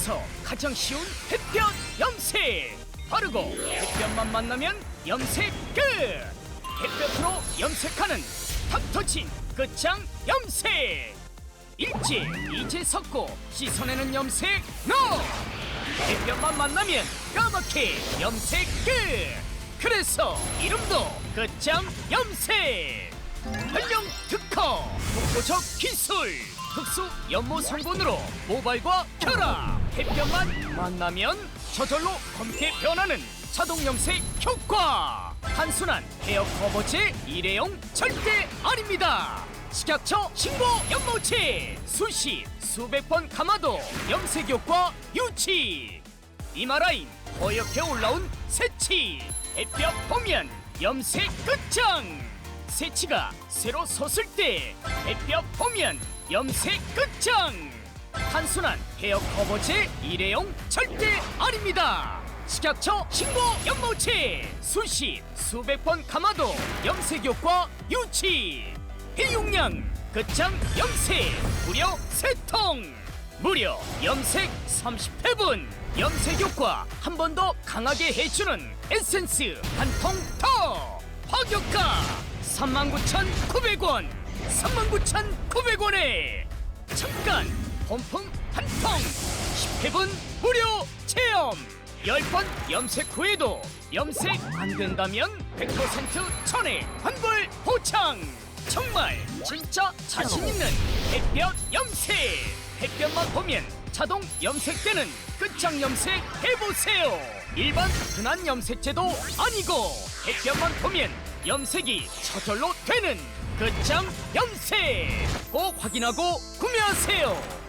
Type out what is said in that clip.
세상에서 가장 쉬운 햇볕 염색. 바르고 햇볕만 만나면 염색 끝. 햇볕으로 염색하는 탑터치 끝장 염색. 일제 이제 섞고 씻어내는 염색 노. 햇볕만 만나면 까맣게 염색 끝. 그래서 이름도 끝장 염색 발령 특허 독보적 기술 특수 연모 성분으로 모발과 결합. 햇볕만 만나면 저절로 검게 변하는 자동 염색 효과. 단순한 헤어 커버제 일회용 절대 아닙니다. 식약처 신고 연모체. 수십 수백 번 감아도 염색 효과 유치. 이마라인 허옇게 올라온 새치. 햇볕 보면 염색 끝장 새치가 새로 솟을 때 햇볕 보면 염색 끝장. 단순한 헤어 커버제 일회용 절대 아닙니다. 식약처 신고 연모체. 수십 수백 번 감아도 염색 효과 유치. 해용량 끝장 염색 무려 세통. 무려 염색 30회분. 염색 효과 한 번 더 강하게 해주는 에센스 한 통 더. 파격가 39,900원. 39,900원에 잠깐 본품 한통 10회분 무료 체험. 10번 염색 후에도 염색 안 된다면 100% 천에 환불 보장. 정말 진짜 자신 있는 햇볕 염색. 햇볕만 보면 자동 염색되는 끝장 염색 해보세요. 일반 흔한 염색제도 아니고 햇볕만 보면 염색이 저절로 되는 끝장 염색. 꼭 확인하고 구매하세요